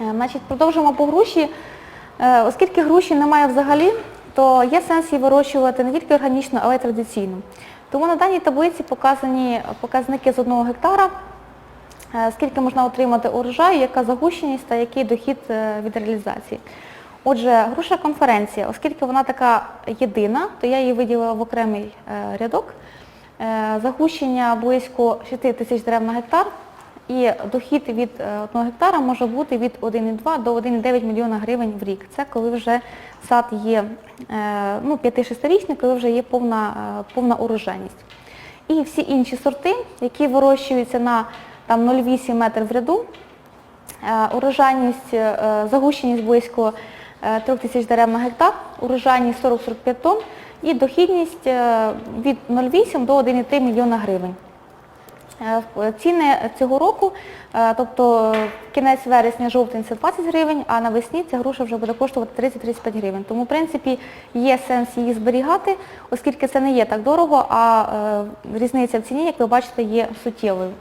Е, Значить, продовжимо по груші. Е, Оскільки груші немає взагалі, то є сенс її вирощувати не тільки органічно, але й традиційно. Тому на даній таблиці показані показники з одного гектара, е, скільки можна отримати урожаю, яка загущеність та який дохід від реалізації. Отже, груша конференція, оскільки вона така єдина, то я її виділила в окремий рядок. Загущення близько 6 тисяч дерев на гектар і дохід від е, одного гектара може бути від 1,2 до 1,9 мільйона гривень в рік. Це коли вже сад є е, ну, 5-6-річний, коли вже є повна, е, повна урожайність. І всі інші сорти, які вирощуються на 0,8 метр в ряду, Е, Урожайність, е, загущеність близько е, 3 тисяч дерев на гектар, урожайність 40-45 тонн і дохідність е, від 0,8 до 1,3 мільйона гривень. Е, Ціни цього року, е, тобто кінець вересня-жовтень це 20 гривень, а навесні ця груша вже буде коштувати 30-35 гривень. Тому, в принципі, є сенс її зберігати, оскільки це не є так дорого, а е, різниця в ціні, як ви бачите, є суттєвою.